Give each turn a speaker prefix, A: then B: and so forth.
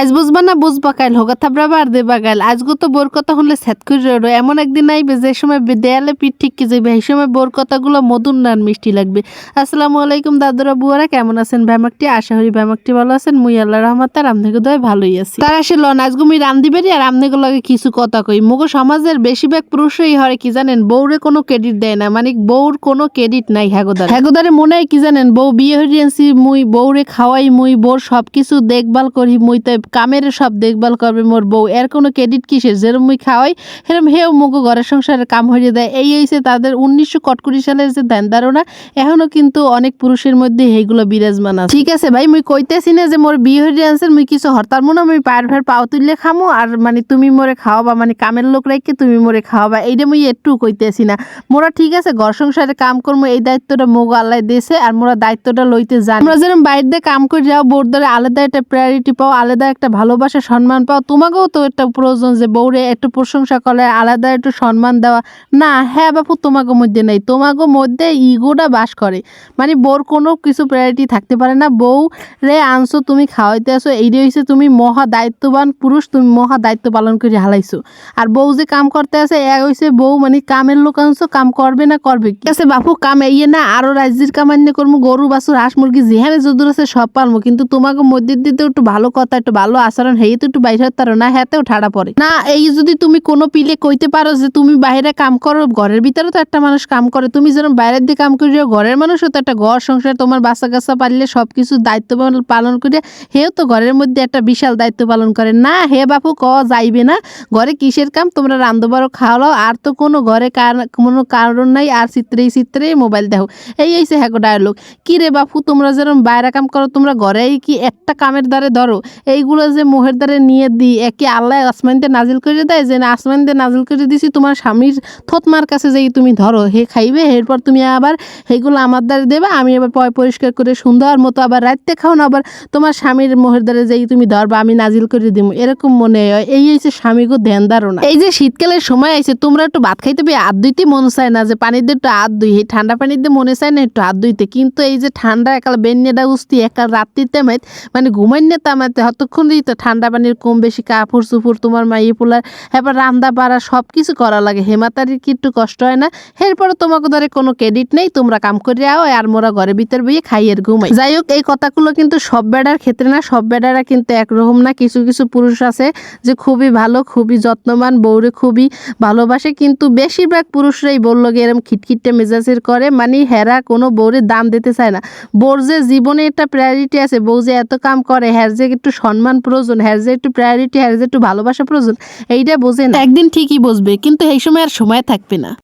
A: আজ বুঝবা না বুঝবা কাইল হোগা থাবরা বার দেবা গাইল আজগো তো বোর কথা হলে স্যাত করে এমন একদিন আইবে যে সময় দেয়ালে পিঠ ঠিক কি যাবে সেই সময় বোর কথাগুলো মধুর নান মিষ্টি লাগবে। আসসালামু আলাইকুম দাদুরা বুয়ারা, কেমন আছেন ভ্যামাকটি? আশা করি ভ্যামাকটি ভালো আছেন। মুই আল্লাহ রহমত আর আমনেকে দয় ভালোই আছি। তার আসে লন, আজগো মুই রান্ধি বেরি আর আমনেকে লগে কিছু কথা কই। মুগো সমাজের বেশিরভাগ পুরুষই হয় কি জানেন, বউরে কোনো ক্রেডিট দেয় না। মানে বউর কোনো ক্রেডিট নাই হ্যাগোদার। হ্যাগোদারে মনে হয় কি জানেন, বউ বিয়ে হয়ে মুই বউরে খাওয়াই, মুই বউর সব কিছু দেখভাল করি, মুই তো কামের সব দেখভাল করবে মোর বউ। এর কোনো ক্রেডিট কিসের? যেরম মুই খাওয়াই সেরকম হেও মুগো ঘরের সংসারে কাম হয়ে দেয়। এই হয়েছে তাদের উনিশশো কটকুড়ি সালের যে ধ্যান ধারণা, এখনও কিন্তু অনেক পুরুষের মধ্যে এইগুলো বিরাজমান আছে। ঠিক আছে ভাই, মুই কইতেছি না যে মোর বিয়ে হয়ে আনছেন, মুই কিছু হরতার মনে মুই পায়ের ফের পাও তুললে খামো, আর মানে তুমি মোরে খাওয়াবা মানে কামের লোক রাখকে তুমি মোরে খাওয়াবা, এইটা মুই একটু কইতেছি না। মোরা ঠিক আছে, ঘর সংসারে কাম করব এই দায়িত্বটা মোগ আল্লাহ দিয়েছে, আর মোরা দায়িত্বটা লইতে জানি। আমরা যেরকম বাইরে কাম করে, যাও, বোর ধরে আলাদা একটা প্রায়োরিটি পাও, আলাদা একটা ভালোবাসা, সম্মান পাও, তোমাকেও তো একটা প্রয়োজন যে বউরে একটু প্রশংসা করে আলাদা একটু সম্মান দেওয়া। না হ্যাঁ বাপু, তোমাকে মধ্যে নেই। তোমাকে মধ্যে ইগোটা বাস করে। মানে বউর কোনো কিছু প্রায়োরিটি থাকতে পারে না। বউ রে আনছো, তুমি খাওয়াইতে আসো এইটা হচ্ছে তুমি মহা দায়িত্ববান পুরুষ, তুমি মহা দায়িত্ব পালন করে হালাইছো। আর বউ যে কাম করতে আছে এক হইছে বউ মানে কামের লোক আনছো, কাম করবে না, করবে কি? আছে বাপু, কাম ইয়ে না, আরও রাজ্যের কামান্য কর্ম, গরু, বাছুর, হাঁস, মুরগি, যেখানে যদুর আছে সব পালবো কিন্তু তোমাকে মধ্যে দিতে একটু ভালো কথা, একটু ভালো আচরণ হেই তো একটু বাইরে হতে পারো না হ্যাঁতেও ঠাড়া পড়ে না, এই যদি তুমি কোনো পিলে কইতে পারো যে তুমি বাইরে কাম করো ঘরের ভিতরে তো একটা মানুষ কাম করে তুমি যেন বাইরের দিকে কাম করিও ঘরের মানুষও তো একটা ঘর সংসার তোমার বাচ্চা কাচ্চা পারলে সব কিছু দায়িত্ব পালন- করে হেও তো ঘরের মধ্যে একটা বিশাল দায়িত্ব পালন করে না, হে বাপু, ক, যাইবে না। ঘরে কিসের কাম? তোমরা রান্ধো বারো খাওয়াও আর তো কোনো ঘরে কোনো কারণ নাই। আর চিত্রেই চিত্রে মোবাইল দেখো। এই হয়েছে হ্যাঁ ডায়লগ কি রে বাপু, তোমরা যেরকম বাইরে কাম করো তোমরা ঘরেই কি একটা কামের দ্বারে ধরো এইগুলো যে মোহের দ্বারে নিয়ে দিই, একে আল্লাহ আসমানতে নাজিল করে দেয়, যে না নাজিল করে দিছি, তোমার স্বামীর থতমার কাছে যেই তুমি ধরো, হে খাইবে, এরপর তুমি আবার সেগুলো আমার দ্বারে দেবে, আমি আবার পয় পরিষ্কার করে সুন্দর মতো আবার রাইতে খাও না আবার তোমার স্বামীর মোহের দ্বারে যেই তুমি ধরবা, আমি নাজিল করে দিব এরকম মনে হয়। এই হচ্ছে স্বামীগো ধ্যান ধারণা। এই যে শীতকালের সময় আইছে, তোমরা একটু ভাত খাইতে পেয়ে হাত ধুইতে মনে চায় না, যে পানিতে একটু হাত ধুই, এই ঠান্ডা পানিতে মনে চায় না একটু হাত ধুইতে। কিন্তু এই যে ঠান্ডা, একাল বেন্যেডা উস্তি, একাল রাত্রিতে মানে ঘুমাইনে তামাইতে হতক্ষণ তো, ঠান্ডা পানির কম বেশি কাপড় চুপুর তোমার মাইয়ে পোলার, এবার রান্দা বাড়া সব কিছু করা লাগে। হেমাতারির কি একটু কষ্ট হয় না? এরপরে তোমাকে ধরে কোনো ক্রেডিট নেই, তোমরা কাম করে আও, আর মোরা ঘরে ভিতর বইয়ে খাইয়ের ঘুমাই। যাই হোক এই কথাগুলো কিন্তু সব বেড়ার ক্ষেত্রে না, সব বেড়ারা কিন্তু একরকম না, কিছু কিছু পুরুষ আছে যে খুবই ভালো, খুবই যত্নবান, বউরে খুবই ভালোবাসে, কিন্তু বেশিরভাগ পুরুষরাই বলল গিয়ে এরম খিটখিটে মেজাজের করে মানে হেরা কোনো বউরে দাম দিতে চায় না। বউর যে জীবনে একটা প্রায়োরিটি আছে, বউ যে এত কাম করে হ্যার যে একটু সম্মান প্রয়োজন হ্যার যে একটু প্রায়োরিটি হ্যার যে একটু ভালোবাসা প্রয়োজন, এইটা বোঝে না। একদিন ঠিকই বুঝবে, কিন্তু এই সময় আর সময় থাকবে না।